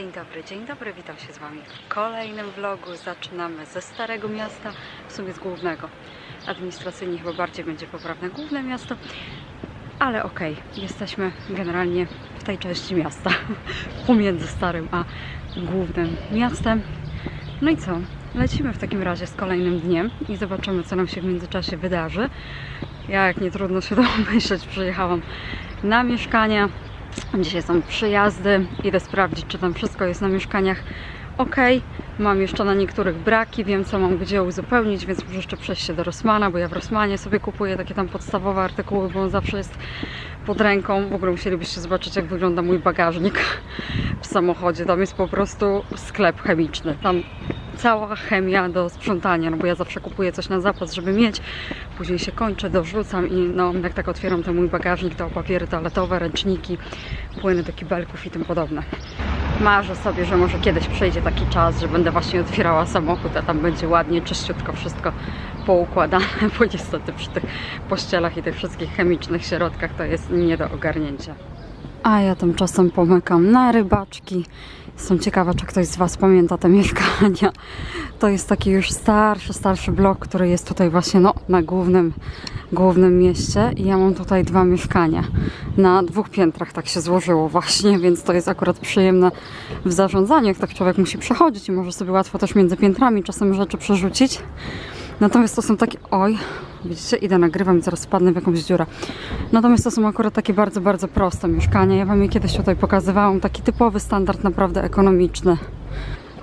Dzień dobry, dzień dobry, witam się z Wami w kolejnym vlogu. Zaczynamy ze Starego Miasta, w sumie z Głównego. Administracyjnie chyba bardziej będzie poprawne Główne Miasto, ale okej, jesteśmy generalnie w tej części miasta, pomiędzy Starym a Głównym Miastem. No i co? Lecimy w takim razie z kolejnym dniem i zobaczymy, co nam się w międzyczasie wydarzy. Ja, jak nie trudno się domyśleć, przyjechałam na mieszkania. Dzisiaj są przyjazdy. Idę sprawdzić, czy tam wszystko jest na mieszkaniach ok. Mam jeszcze na niektórych braki, wiem co mam gdzie uzupełnić, więc muszę jeszcze przejść się do Rossmana, bo ja w Rossmanie sobie kupuję takie tam podstawowe artykuły, bo on zawsze jest pod ręką. W ogóle musielibyście zobaczyć, jak wygląda mój bagażnik w samochodzie. Tam jest po prostu sklep chemiczny. Tam cała chemia do sprzątania, no bo ja zawsze kupuję coś na zapas, żeby mieć. Później się kończę, dorzucam i no, jak tak otwieram ten mój bagażnik, to papiery toaletowe, ręczniki, płyny do kibelków i tym podobne. Marzę sobie, że może kiedyś przyjdzie taki czas, że będę właśnie otwierała samochód, a tam będzie ładnie, czyściutko wszystko poukładane, bo niestety przy tych pościelach i tych wszystkich chemicznych środkach to jest nie do ogarnięcia. A ja tymczasem pomykam na rybaczki. Jestem ciekawa, czy ktoś z Was pamięta te mieszkania. To jest taki już starszy, starszy blok, który jest tutaj właśnie no, na głównym, głównym mieście. I ja mam tutaj dwa mieszkania. Na dwóch piętrach tak się złożyło właśnie, więc to jest akurat przyjemne w zarządzaniu, jak tak człowiek musi przechodzić i może sobie łatwo też między piętrami czasem rzeczy przerzucić. Natomiast to są takie. Oj, widzicie, idę, nagrywam i zaraz spadnę w jakąś dziurę. Natomiast to są akurat takie bardzo, bardzo proste mieszkania. Ja Wam je kiedyś tutaj pokazywałam. Taki typowy standard, naprawdę ekonomiczny.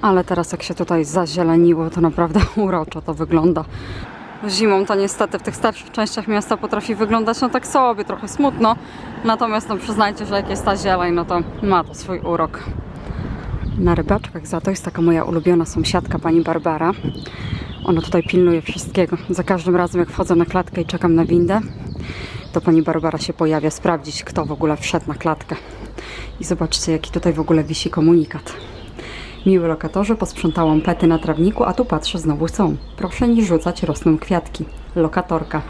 Ale teraz, jak się tutaj zazieleniło, to naprawdę uroczo to wygląda. Zimą to niestety w tych starszych częściach miasta potrafi wyglądać no tak sobie, trochę smutno. Natomiast no przyznajcie, że jak jest ta zieleń, no to ma to swój urok. Na rybaczkach za to jest taka moja ulubiona sąsiadka, pani Barbara. Ona tutaj pilnuje wszystkiego. Za każdym razem, jak wchodzę na klatkę i czekam na windę, to pani Barbara się pojawia sprawdzić, kto w ogóle wszedł na klatkę. I zobaczcie, jaki tutaj w ogóle wisi komunikat. Miły lokatorzy, posprzątałam pety na trawniku, a tu patrzę, znowu są. Proszę nie rzucać, rosną kwiatki. Lokatorka.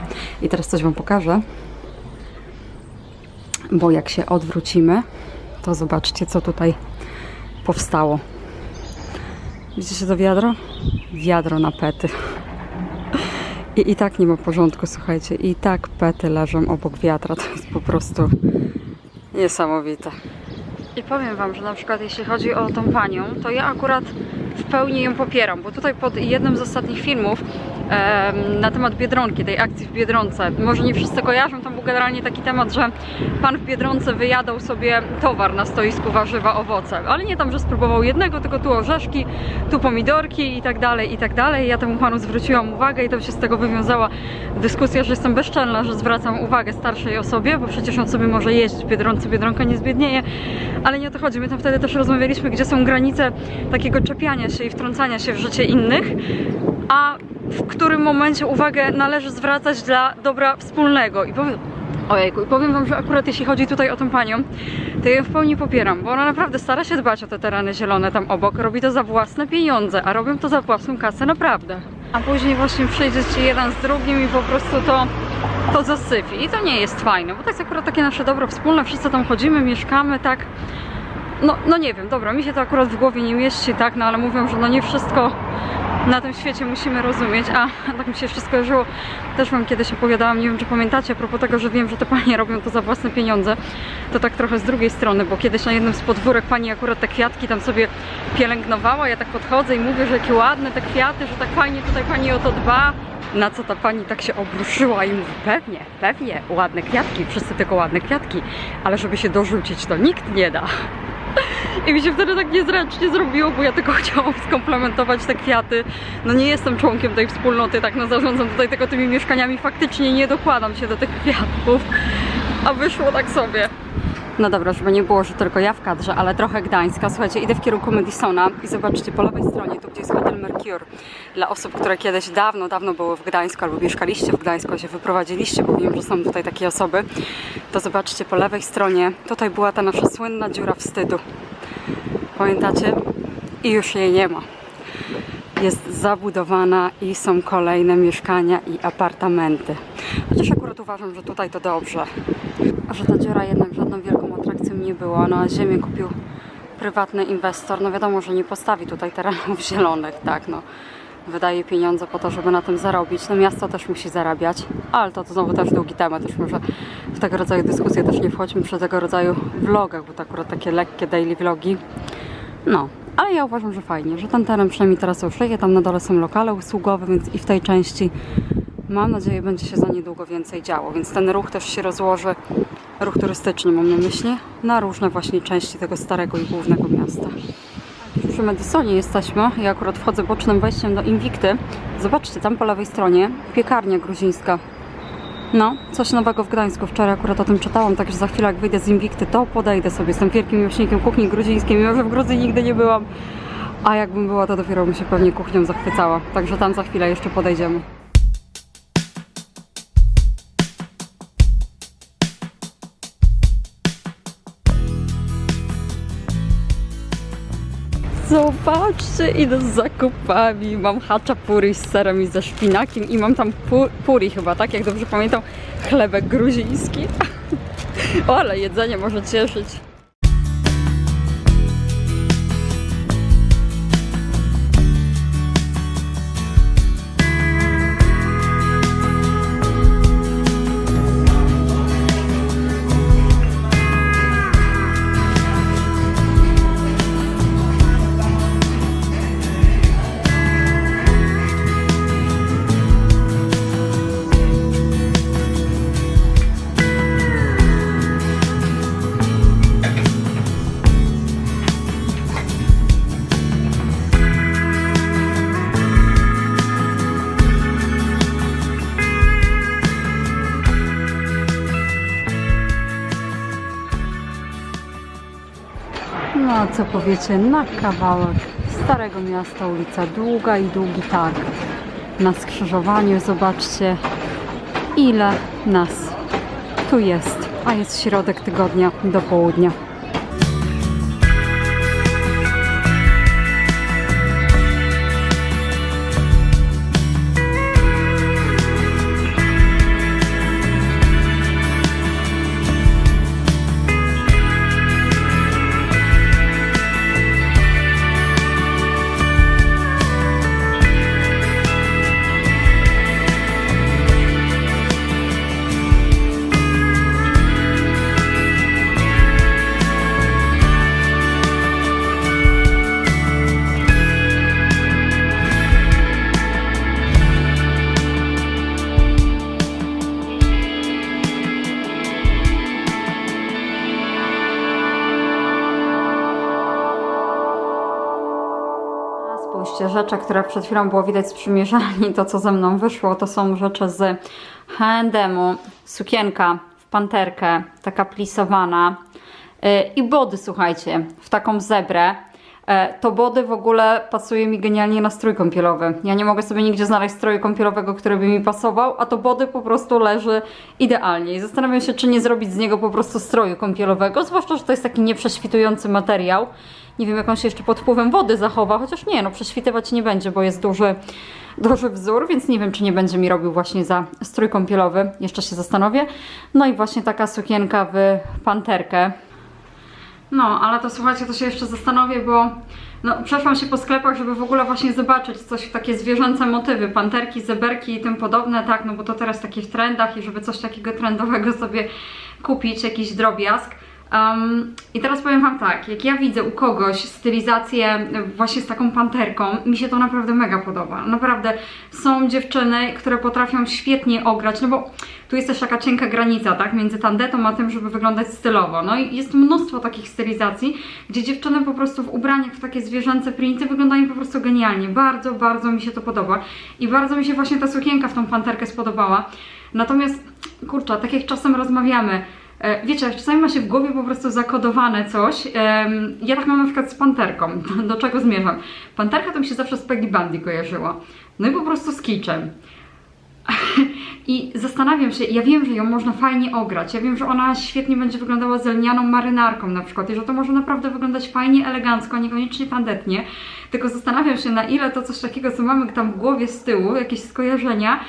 I teraz coś Wam pokażę. Bo jak się odwrócimy, to zobaczcie, co tutaj powstało. Widzicie to wiadro? Wiadro na pety. I, I tak nie ma porządku, słuchajcie. I tak pety leżą obok wiatra. To jest po prostu niesamowite. I powiem Wam, że na przykład jeśli chodzi o tą panią, to ja akurat w pełni ją popieram, bo tutaj pod jednym z ostatnich filmów na temat Biedronki, tej akcji w Biedronce, może nie wszyscy kojarzą, tam był generalnie taki temat, że pan w Biedronce wyjadał sobie towar na stoisku warzywa, owoce, ale nie tam, że spróbował jednego, tylko tu orzeszki, tu pomidorki i tak dalej, i tak dalej. Ja temu panu zwróciłam uwagę i to się z tego wywiązała dyskusja, że jestem bezczelna, że zwracam uwagę starszej osobie, bo przecież on sobie może jeździć w Biedronce, Biedronka nie zbiednieje, ale nie o to chodzi. My tam wtedy też rozmawialiśmy, gdzie są granice takiego czepiania się i wtrącania się w życie innych, a w którym momencie uwagę należy zwracać dla dobra wspólnego. I powiem, ojejku, i powiem Wam, że akurat jeśli chodzi tutaj o tę panią, to ja w pełni popieram, bo ona naprawdę stara się dbać o te tereny zielone tam obok, robi to za własne pieniądze, a robią to za własną kasę, naprawdę. A później właśnie przyjdzie ci jeden z drugim i po prostu to, to zasypi. I to nie jest fajne, bo to jest akurat takie nasze dobro wspólne, wszyscy tam chodzimy, mieszkamy, tak. No, no nie wiem, dobra, mi się to akurat w głowie nie mieści, tak, no ale mówią, że no nie wszystko na tym świecie musimy rozumieć, a tak mi się wszystko skojarzyło, też wam kiedyś opowiadałam, nie wiem czy pamiętacie, a propos tego, że wiem, że te panie robią to za własne pieniądze, to tak trochę z drugiej strony, bo kiedyś na jednym z podwórek pani akurat te kwiatki tam sobie pielęgnowała, ja tak podchodzę i mówię, że jakie ładne te kwiaty, że tak fajnie tutaj pani o to dba, na co ta pani tak się obruszyła i mówi, pewnie, pewnie, ładne kwiatki, wszyscy tylko ładne kwiatki, ale żeby się dorzucić, to nikt nie da. I mi się wtedy tak niezręcznie zrobiło, bo ja tylko chciałam skomplementować te kwiaty. No nie jestem członkiem tej wspólnoty, tak no zarządzam tutaj tylko tymi mieszkaniami, faktycznie nie dokładam się do tych kwiatów, a wyszło tak sobie. No dobra, żeby nie było, że tylko ja w kadrze, ale trochę Gdańska. Słuchajcie, idę w kierunku Madisona i zobaczcie po lewej stronie, tu gdzie jest hotel Mercure. Dla osób, które kiedyś dawno, dawno były w Gdańsku albo mieszkaliście w Gdańsku, się wyprowadziliście, bo wiem, że są tutaj takie osoby, to zobaczcie po lewej stronie, tutaj była ta nasza słynna dziura wstydu. Pamiętacie? I już jej nie ma. Jest zabudowana i są kolejne mieszkania i apartamenty. Chociaż akurat uważam, że tutaj to dobrze. A że ta dziura jednak żadną wielką atrakcją nie była. No a ziemię kupił prywatny inwestor, no wiadomo, że nie postawi tutaj terenów zielonych, tak, no. Wydaje pieniądze po to, żeby na tym zarobić. No miasto też musi zarabiać, ale to, to znowu też długi temat, już może w tego rodzaju dyskusje też nie wchodźmy przy tego rodzaju vlogach, bo to akurat takie lekkie daily vlogi. No, ale ja uważam, że fajnie, że ten teren przynajmniej teraz żyje, tam na dole są lokale usługowe, więc i w tej części mam nadzieję będzie się za niedługo więcej działo, więc ten ruch też się rozłoży, ruch turystyczny mam na myśli, na różne właśnie części tego starego i głównego miasta. Przy Medysonie jesteśmy, ja akurat wchodzę bocznym wejściem do Invicty. Zobaczcie, tam po lewej stronie piekarnia gruzińska. No, coś nowego w Gdańsku. Wczoraj akurat o tym czytałam, także za chwilę jak wyjdę z Invicty, to podejdę sobie. Jestem wielkim miłośnikiem kuchni gruzińskiej, mimo że w Gruzji nigdy nie byłam. A jakbym była, to dopiero bym się pewnie kuchnią zachwycała. Także tam za chwilę jeszcze podejdziemy. Zobaczcie, idę z zakupami. Mam haczapuri z serem i ze szpinakiem i mam tam pu- puri chyba, tak? Jak dobrze pamiętam, chlebek gruziński. Ale jedzenie może cieszyć. No a co powiecie, na kawałek Starego Miasta, ulica Długa i Długi Targ. Na skrzyżowaniu zobaczcie, ile nas tu jest, a jest środek tygodnia do południa. Rzeczy, które przed chwilą było widać z przymierzalni, to co ze mną wyszło, to są rzeczy z H&M-u, sukienka w panterkę, taka plisowana yy, i body, słuchajcie, w taką zebrę. E, To body w ogóle pasuje mi genialnie na strój kąpielowy. Ja nie mogę sobie nigdzie znaleźć stroju kąpielowego, który by mi pasował, a to body po prostu leży idealnie. I zastanawiam się, czy nie zrobić z niego po prostu stroju kąpielowego, zwłaszcza, że to jest taki nieprześwitujący materiał. Nie wiem, jak on się jeszcze pod wpływem wody zachowa, chociaż nie, no prześwitywać nie będzie, bo jest duży, duży wzór, więc nie wiem, czy nie będzie mi robił właśnie za strój kąpielowy. Jeszcze się zastanowię. No i właśnie taka sukienka w panterkę. No, ale to słuchajcie, to się jeszcze zastanowię, bo no, przeszłam się po sklepach, żeby w ogóle właśnie zobaczyć coś, takie zwierzęce motywy, panterki, zeberki i tym podobne, tak, no bo to teraz takie w trendach i żeby coś takiego trendowego sobie kupić, jakiś drobiazg. Um, I teraz powiem Wam tak, jak ja widzę u kogoś stylizację właśnie z taką panterką, mi się to naprawdę mega podoba. Naprawdę są dziewczyny, które potrafią świetnie ograć, no bo tu jest też taka cienka granica, tak, między tandetą a tym, żeby wyglądać stylowo. No i jest mnóstwo takich stylizacji, gdzie dziewczyny po prostu w ubraniach w takie zwierzęce printy wyglądają po prostu genialnie. Bardzo, bardzo mi się to podoba. I bardzo mi się właśnie ta sukienka w tą panterkę spodobała. Natomiast, kurczę, tak jak czasem rozmawiamy, Wiecie, jak czasami ma się w głowie po prostu zakodowane coś. Ja tak mam na przykład z panterką. Do czego zmierzam? Panterka to mi się zawsze z Peggy Bundy kojarzyła. No i po prostu z kiczem. I zastanawiam się, ja wiem, że ją można fajnie ograć. Ja wiem, że ona świetnie będzie wyglądała z lnianą marynarką na przykład i że to może naprawdę wyglądać fajnie, elegancko, niekoniecznie tandetnie. Tylko zastanawiam się, na ile to coś takiego, co mamy tam w głowie z tyłu, jakieś skojarzenia,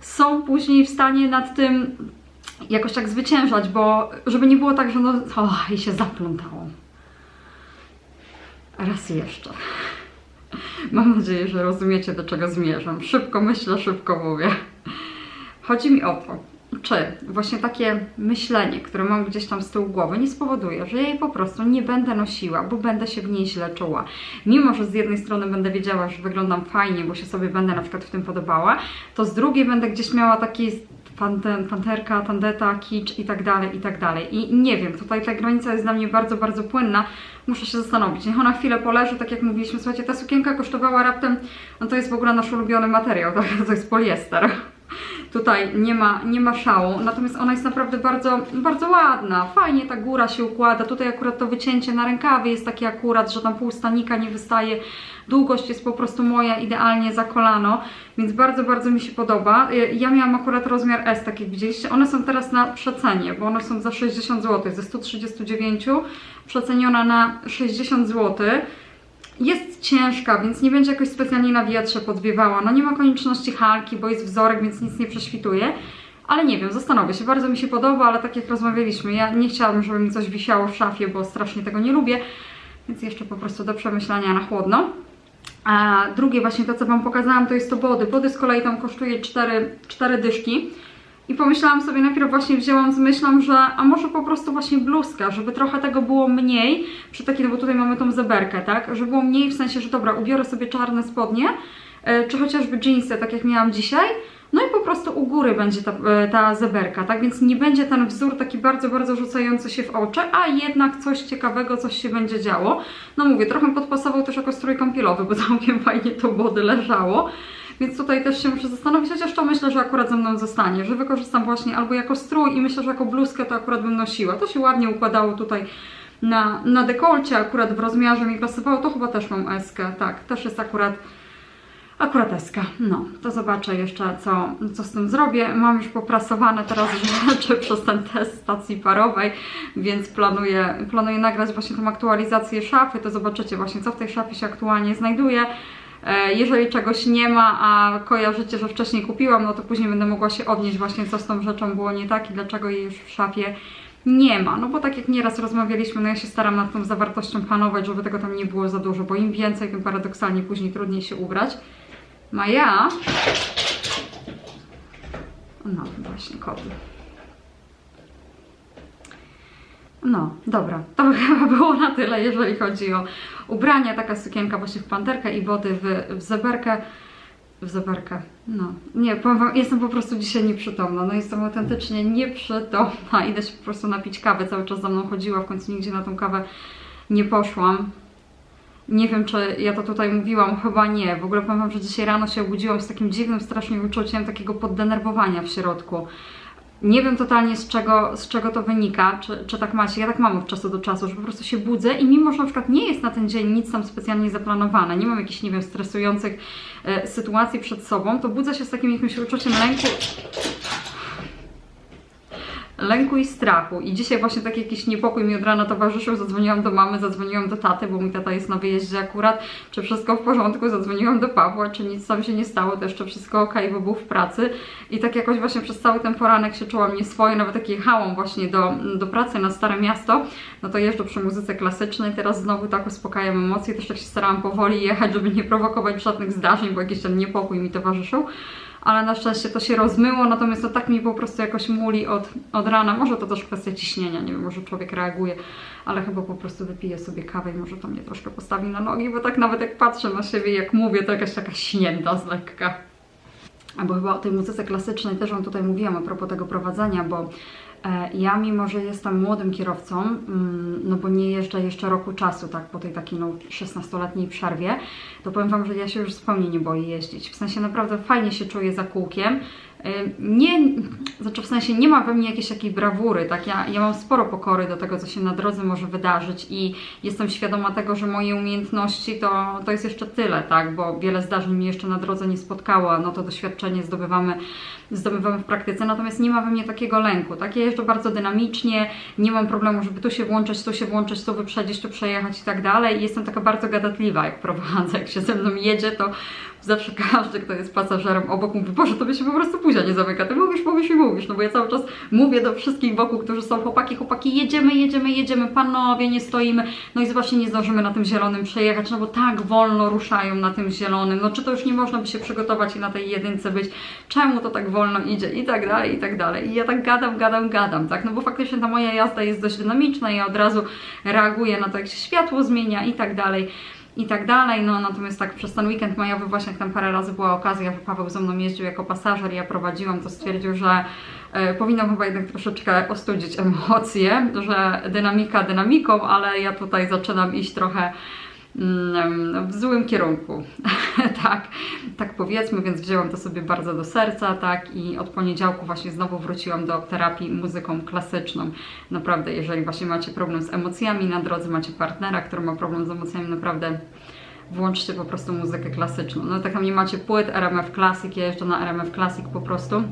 są później w stanie nad tym jakoś tak zwyciężać, bo żeby nie było tak, że no, o, i się zaplątało. Raz jeszcze. Mam nadzieję, że rozumiecie, do czego zmierzam. Szybko myślę, szybko mówię. Chodzi mi o to, czy właśnie takie myślenie, które mam gdzieś tam z tyłu głowy, nie spowoduje, że jej po prostu nie będę nosiła, bo będę się w niej źle czuła. Mimo, że z jednej strony będę wiedziała, że wyglądam fajnie, bo się sobie będę na przykład w tym podobała, to z drugiej będę gdzieś miała taki pante- panterka, tandeta, kicz i tak dalej, i tak dalej. I nie wiem, tutaj ta granica jest dla mnie bardzo, bardzo płynna. Muszę się zastanowić. Niech ona chwilę poleży, tak jak mówiliśmy. Słuchajcie, ta sukienka kosztowała raptem, no to jest w ogóle nasz ulubiony materiał, tak? to jest poliester. Tutaj nie ma, nie ma szału, natomiast ona jest naprawdę bardzo, bardzo ładna. Fajnie ta góra się układa. Tutaj akurat to wycięcie na rękawie jest takie akurat, że tam pół stanika nie wystaje. Długość jest po prostu moja idealnie za kolano, więc bardzo, bardzo mi się podoba. Ja miałam akurat rozmiar S, tak jak widzieliście. One są teraz na przecenie, bo one są za 60 zł, ze 139 przeceniona na 60 zł. Jest ciężka, więc nie będzie jakoś specjalnie na wietrze podwiewała. No nie ma konieczności halki, bo jest wzorek, więc nic nie prześwituje. Ale nie wiem, zastanowię się. Bardzo mi się podoba, ale tak jak rozmawialiśmy, ja nie chciałabym, żeby mi coś wisiało w szafie, bo strasznie tego nie lubię. Więc jeszcze po prostu do przemyślenia na chłodno. A drugie właśnie to, co Wam pokazałam, to jest to body. Body z kolei tam kosztuje 4, 4 dyszki. I pomyślałam sobie, najpierw właśnie wzięłam z myślą, że a może po prostu właśnie bluzka, żeby trochę tego było mniej, przy takiej, no bo tutaj mamy tą zeberkę, tak, żeby było mniej w sensie, że dobra, ubiorę sobie czarne spodnie, e, czy chociażby jeansy, tak jak miałam dzisiaj, no i po prostu u góry będzie ta, e, ta zeberka, tak, więc nie będzie ten wzór taki bardzo, bardzo rzucający się w oczy, a jednak coś ciekawego, coś się będzie działo. No mówię, trochę podpasował też jako strój kąpielowy, bo całkiem fajnie to body leżało. Więc tutaj też się muszę zastanowić, chociaż to myślę, że akurat ze mną zostanie, że wykorzystam właśnie albo jako strój i myślę, że jako bluzkę to akurat bym nosiła. To się ładnie układało tutaj na, na dekolcie, akurat w rozmiarze mi pasowało, to chyba też mam eskę, tak, też jest akurat Akurat eska. No, to zobaczę jeszcze, co, co z tym zrobię. Mam już poprasowane teraz rzeczy przez ten test stacji parowej, więc planuję, planuję nagrać właśnie tą aktualizację szafy. To zobaczycie właśnie, co w tej szafie się aktualnie znajduje. E, Jeżeli czegoś nie ma, a kojarzycie, że wcześniej kupiłam, no to później będę mogła się odnieść właśnie, co z tą rzeczą było nie tak i dlaczego jej już w szafie nie ma. No bo tak jak nieraz rozmawialiśmy, no ja się staram nad tą zawartością panować, żeby tego tam nie było za dużo, bo im więcej, tym paradoksalnie później trudniej się ubrać. Maja. No, właśnie koty. No, dobra. To by chyba było na tyle, jeżeli chodzi o ubrania. Taka sukienka właśnie w panterkę i body w, w zeberkę. W zeberkę. No. Nie, powiem wam, jestem po prostu dzisiaj nieprzytomna. No jestem autentycznie nieprzytomna. Idę się po prostu napić kawę. Cały czas za mną chodziła, w końcu nigdzie na tą kawę nie poszłam. Nie wiem, czy ja to tutaj mówiłam, chyba nie. W ogóle powiem wam, że dzisiaj rano się obudziłam z takim dziwnym, strasznie uczuciem takiego poddenerwowania w środku. Nie wiem totalnie z czego, z czego to wynika, czy, czy tak macie. Ja tak mam od czasu do czasu, że po prostu się budzę i mimo, że na przykład nie jest na ten dzień nic tam specjalnie zaplanowane, nie mam jakichś, nie wiem, stresujących e, sytuacji przed sobą, to budzę się z takim jakimś uczuciem lęku lęku i strachu. I dzisiaj właśnie taki jakiś niepokój mi od rana towarzyszył. Zadzwoniłam do mamy, zadzwoniłam do taty, bo mój tata jest na wyjeździe akurat. Czy wszystko w porządku? Zadzwoniłam do Pawła, czy nic tam się nie stało, to jeszcze wszystko ok, bo był w pracy. I tak jakoś właśnie przez cały ten poranek się czułam nieswoje, nawet jak jechałam właśnie do, do pracy na Stare Miasto, no to jeżdżę przy muzyce klasycznej, teraz znowu tak uspokajam emocje, też tak się starałam powoli jechać, żeby nie prowokować żadnych zdarzeń, bo jakiś ten niepokój mi towarzyszył ale na szczęście to się rozmyło, natomiast to tak mi po prostu jakoś muli od, od rana. Może to też kwestia ciśnienia, nie wiem, może człowiek reaguje, ale chyba po prostu wypiję sobie kawę i może to mnie troszkę postawi na nogi, bo tak nawet jak patrzę na siebie, jak mówię, to jakaś taka śnięta z lekka. Albo chyba o tej muzyce klasycznej też Wam tutaj mówiłam a propos tego prowadzenia, bo ja mimo, że jestem młodym kierowcą, mm, no bo nie jeżdżę jeszcze roku czasu, tak, po tej takiej no 16-letniej przerwie, to powiem Wam, że ja się już zupełnie nie boję jeździć. W sensie naprawdę fajnie się czuję za kółkiem. Y, Nie, znaczy w sensie nie ma we mnie jakiejś takiej brawury, tak? Ja, ja mam sporo pokory do tego, co się na drodze może wydarzyć i jestem świadoma tego, że moje umiejętności to, to jest jeszcze tyle, tak? Bo wiele zdarzeń mi jeszcze na drodze nie spotkało, no to doświadczenie zdobywamy, zdobywamy w praktyce, natomiast nie ma we mnie takiego lęku, tak? Ja jeżdżę bardzo dynamicznie, nie mam problemu, żeby tu się włączyć, tu się włączyć, tu wyprzedzić, tu przejechać i tak dalej jestem taka bardzo gadatliwa, jak prowadzę, jak się ze mną jedzie, to zawsze każdy, kto jest pasażerem obok mówi, Boże, to się po prostu buzia nie zamyka, ty mówisz, mówisz i mówisz, no bo ja cały czas mówię do wszystkich wokół, którzy są chłopaki, chłopaki, jedziemy, jedziemy, jedziemy, panowie, nie stoimy, no i zobaczcie, nie zdążymy na tym zielonym przejechać, no bo tak wolno ruszają na tym zielonym, no czy to już nie można by się przygotować i na tej jedynce być, czemu to tak wolno idzie? I tak dalej, i tak dalej. I ja tak gadam, gadam, gadam, tak, no bo faktycznie ta moja jazda jest dość dynamiczna, ja od razu reaguję na to, jak się światło zmienia i tak dalej i tak dalej. No natomiast tak przez ten weekend majowy właśnie tam parę razy była okazja, że Paweł ze mną jeździł jako pasażer, ja prowadziłam, to stwierdził, że e, powinnam chyba jednak troszeczkę ostudzić emocje, że dynamika dynamiką, ale ja tutaj zaczynam iść trochę w złym kierunku. tak, tak powiedzmy, więc wzięłam to sobie bardzo do serca, tak i od poniedziałku właśnie znowu wróciłam do terapii muzyką klasyczną. Naprawdę, jeżeli właśnie macie problem z emocjami na drodze, macie partnera, który ma problem z emocjami, naprawdę włączcie po prostu muzykę klasyczną. No tak nie macie płyt RMF Classic, ja jeżdżę na RMF Classic po prostu.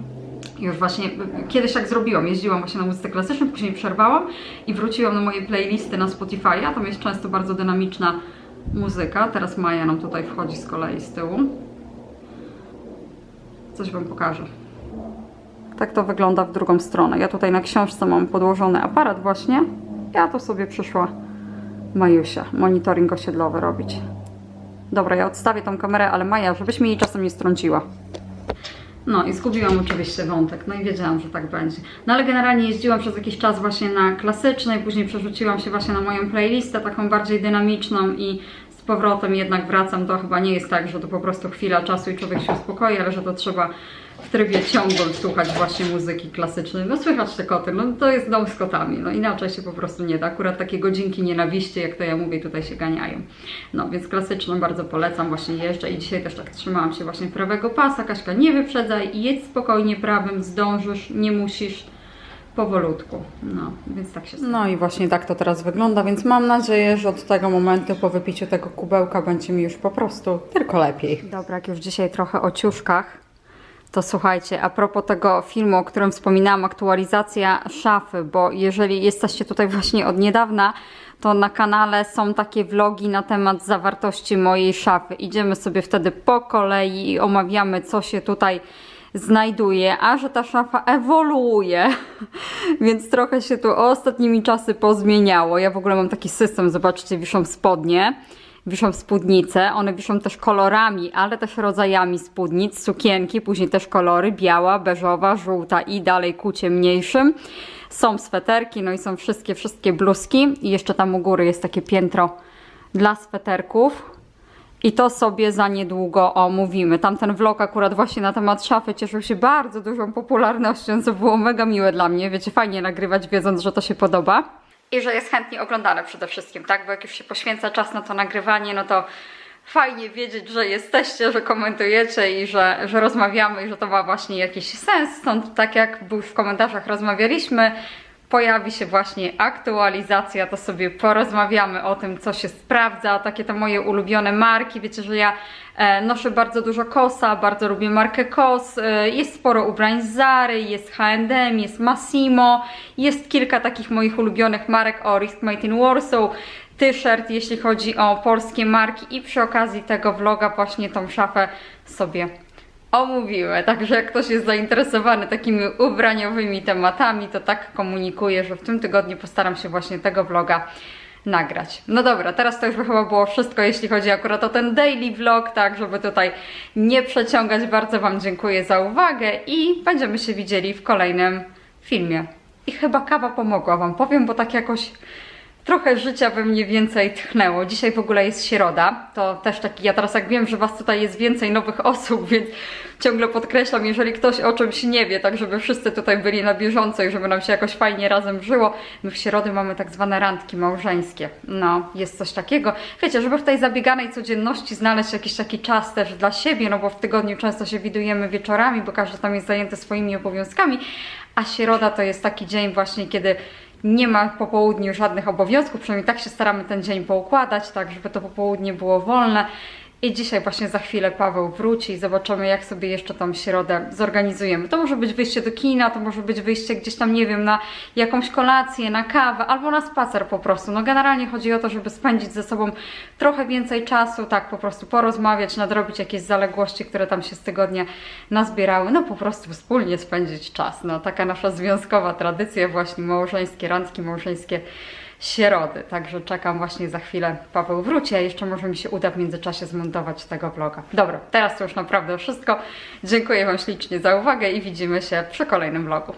Już właśnie kiedyś tak zrobiłam, jeździłam właśnie na muzyce klasycznej, później przerwałam i wróciłam na moje playlisty na Spotify'a. Tam jest często bardzo dynamiczna muzyka. Teraz Maja nam tutaj wchodzi z kolei z tyłu. Coś Wam pokażę. Tak to wygląda w drugą stronę. Ja tutaj na książce mam podłożony aparat właśnie. Ja to sobie przyszła Majusia, monitoring osiedlowy robić. Dobra, ja odstawię tą kamerę, ale Maja, żebyś mi jej czasem nie strąciła. No i zgubiłam oczywiście wątek, no i wiedziałam, że tak będzie. No ale generalnie jeździłam przez jakiś czas właśnie na klasycznej, później przerzuciłam się właśnie na moją playlistę, taką bardziej dynamiczną i powrotem jednak wracam. To chyba nie jest tak, że to po prostu chwila czasu i człowiek się uspokoi, ale że to trzeba w trybie ciągłym słuchać właśnie muzyki klasycznej. No słychać te koty, no to jest dom z kotami, no inaczej się po prostu nie da. Akurat takie godzinki nienawiści, jak to ja mówię, tutaj się ganiają. No więc klasyczną bardzo polecam, właśnie jeżdżę i dzisiaj też tak trzymałam się właśnie prawego pasa. Kaśka, nie wyprzedzaj, jedź spokojnie prawym, zdążysz, nie musisz powolutku. No, więc tak się No i właśnie tak to teraz wygląda, więc mam nadzieję, że od tego momentu po wypiciu tego kubełka będzie mi już po prostu tylko lepiej. Dobra, jak już dzisiaj trochę o ciuszkach, to słuchajcie, a propos tego filmu, o którym wspominałam, aktualizacja szafy, bo jeżeli jesteście tutaj właśnie od niedawna, to na kanale są takie vlogi na temat zawartości mojej szafy. Idziemy sobie wtedy po kolei i omawiamy, co się tutaj znajduje, a że ta szafa ewoluuje, więc trochę się tu ostatnimi czasy pozmieniało. Ja w ogóle mam taki system, zobaczcie, wiszą spodnie wiszą spódnice, one wiszą też kolorami, ale też rodzajami spódnic, sukienki, później też kolory, biała, beżowa, żółta i dalej ku ciemniejszym. Są sweterki, no i są wszystkie, wszystkie bluzki i jeszcze tam u góry jest takie piętro dla sweterków. I to sobie za niedługo omówimy. Tamten vlog akurat właśnie na temat szafy cieszył się bardzo dużą popularnością, co było mega miłe dla mnie. Wiecie, fajnie nagrywać, wiedząc, że to się podoba i że jest chętnie oglądane przede wszystkim, tak? Bo jak już się poświęca czas na to nagrywanie, no to fajnie wiedzieć, że jesteście, że komentujecie i że, że rozmawiamy i że to ma właśnie jakiś sens. Stąd tak jak już w komentarzach rozmawialiśmy, pojawi się właśnie aktualizacja, to sobie porozmawiamy o tym, co się sprawdza, takie te moje ulubione marki. Wiecie, że ja e, noszę bardzo dużo kosa, bardzo lubię markę kos, e, jest sporo ubrań z Zary, jest H&M, jest Massimo, jest kilka takich moich ulubionych marek o Risk Made in Warsaw, t-shirt, jeśli chodzi o polskie marki. I przy okazji tego vloga właśnie tą szafę sobie omówimy. Także jak ktoś jest zainteresowany takimi ubraniowymi tematami, to tak komunikuję, że w tym tygodniu postaram się właśnie tego vloga nagrać. No dobra, teraz to już by chyba było wszystko, jeśli chodzi akurat o ten daily vlog, tak, żeby tutaj nie przeciągać. Bardzo Wam dziękuję za uwagę i będziemy się widzieli w kolejnym filmie. I chyba kawa pomogła Wam, powiem, bo tak jakoś trochę życia we mnie więcej tchnęło. Dzisiaj w ogóle jest środa, to też taki, ja teraz jak wiem, że Was tutaj jest więcej nowych osób, więc ciągle podkreślam, jeżeli ktoś o czymś nie wie, tak żeby wszyscy tutaj byli na bieżąco i żeby nam się jakoś fajnie razem żyło. My w środę mamy tak zwane randki małżeńskie. No, jest coś takiego. Wiecie, żeby w tej zabieganej codzienności znaleźć jakiś taki czas też dla siebie, no bo w tygodniu często się widujemy wieczorami, bo każdy tam jest zajęty swoimi obowiązkami, a środa to jest taki dzień właśnie, kiedy nie ma po południu żadnych obowiązków, przynajmniej tak się staramy ten dzień poukładać, tak żeby to popołudnie było wolne I dzisiaj właśnie za chwilę Paweł wróci i zobaczymy, jak sobie jeszcze tą środę zorganizujemy. To może być wyjście do kina, to może być wyjście gdzieś tam, nie wiem, na jakąś kolację, na kawę albo na spacer po prostu. No generalnie chodzi o to, żeby spędzić ze sobą trochę więcej czasu, tak po prostu porozmawiać, nadrobić jakieś zaległości, które tam się z tygodnia nazbierały. No po prostu wspólnie spędzić czas. No taka nasza związkowa tradycja właśnie, małżeńskie randki, małżeńskie środy. Także czekam właśnie za chwilę Paweł wróci, a jeszcze może mi się uda w międzyczasie zmontować tego vloga. Dobra, teraz to już naprawdę wszystko. Dziękuję Wam ślicznie za uwagę i widzimy się przy kolejnym vlogu.